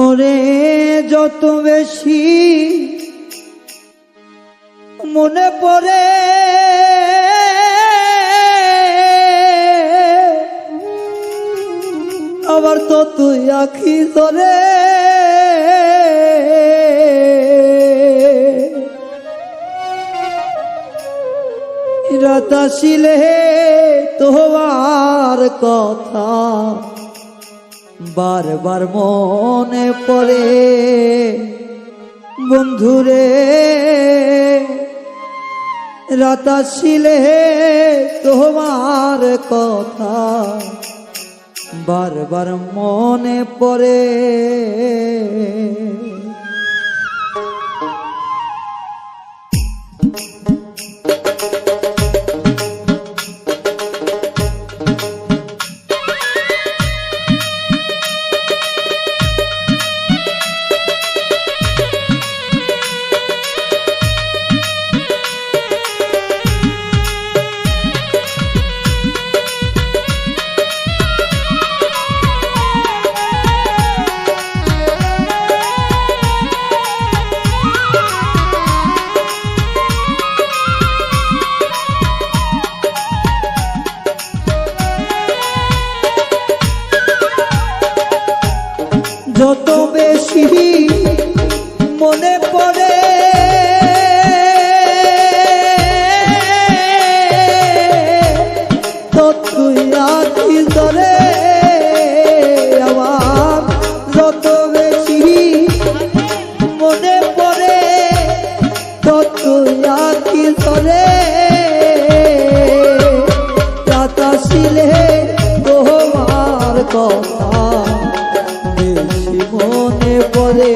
ওরে যত বেশি মনে পড়ে আবার তো তুই আখি ধরে। রাতাশিলে তোমার কথা। বারবার মনে পড়ে বন্ধুরে রাতাশিলে তোমার কথা বারবার মনে পড়ে। ধরে আমার মনে পড়ে ততই আখি ধরে তাতাশিলে তোমার কথা বেশি মনে পড়ে।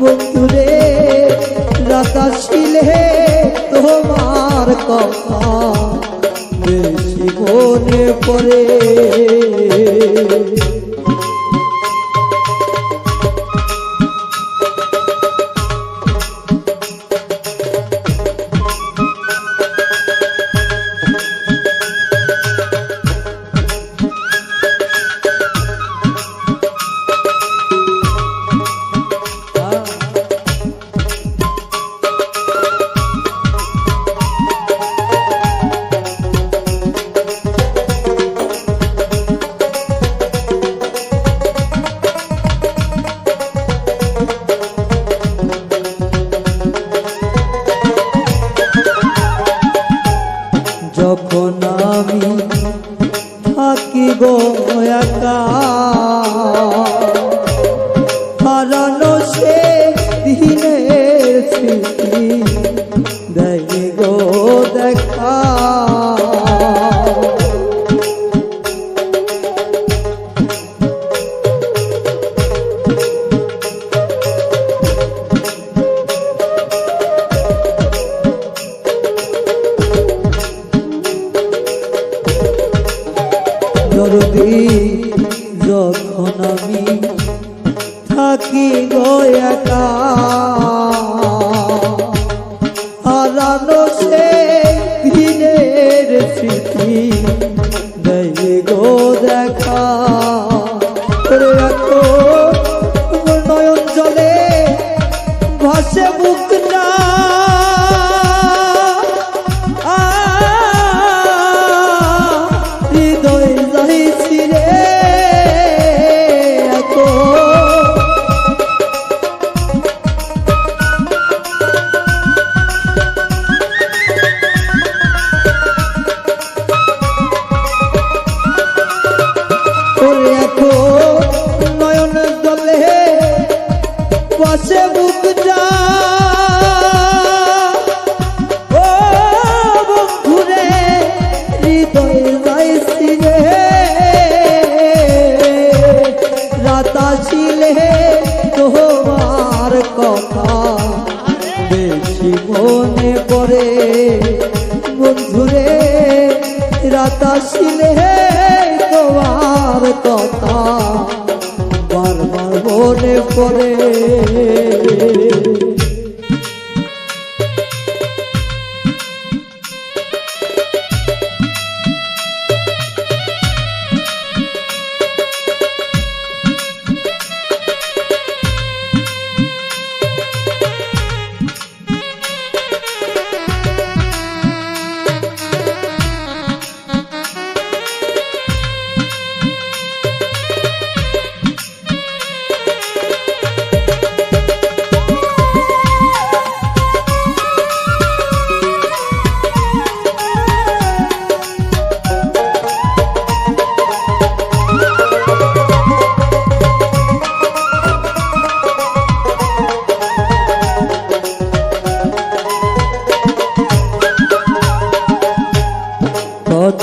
বন্ধুরে, রাতাশিলে তোমার কথা বেশি মনে পড়ে। ಸದಾ দেখা মনে পড়ে বন্ধুরে রাতা শিলে তোমার কথা। বারবার মনে পড়ে।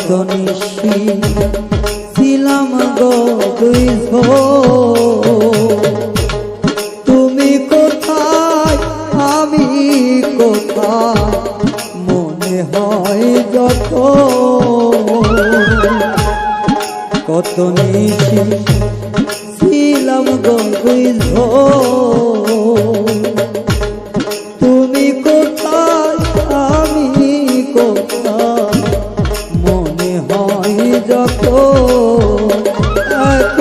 corazón. যত এত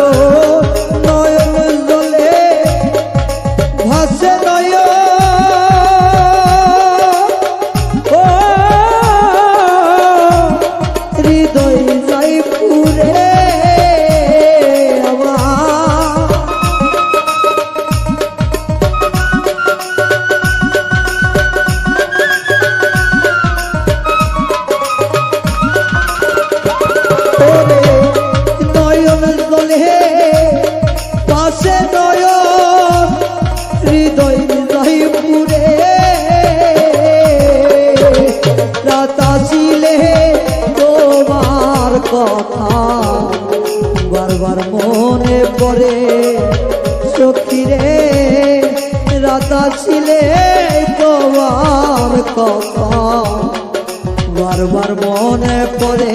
কথা বারবার মনে পড়ে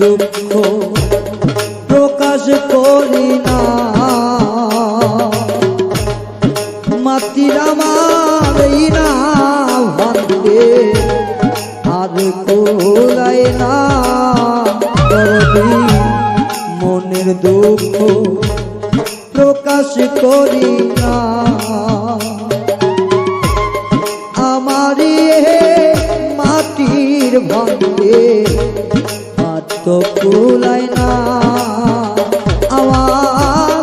দুঃখ প্রকাশ করি না। মাতির আমার না ভাববে আর কোলাই না মনের দুঃখ প্রকাশ করি না। আমারি মাটির ভাঙে তো কুলাই না। আমার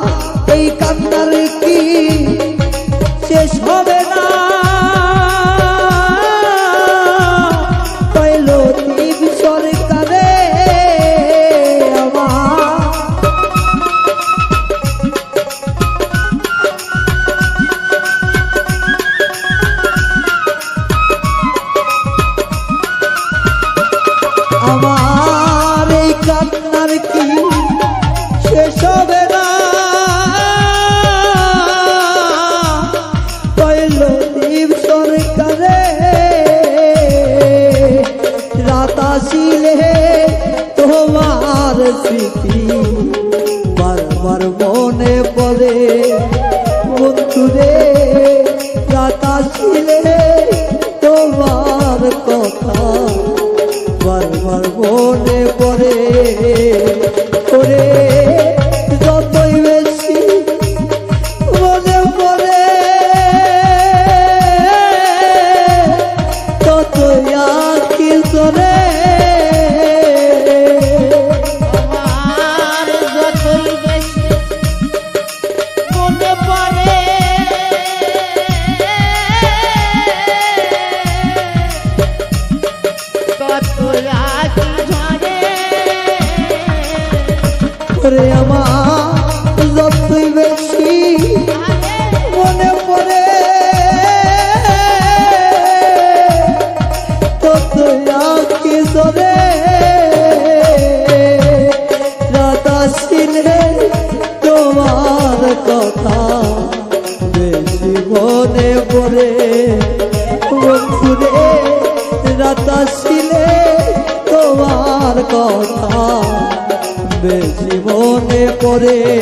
এই কান্নার কি শেষ হবে না? আমার তোমার স্মৃতি বারবার মনে পড়ে। বন্ধুরে রাত ছিলে তোমার কথা বারবার মনে পড়ে। করে পড়ে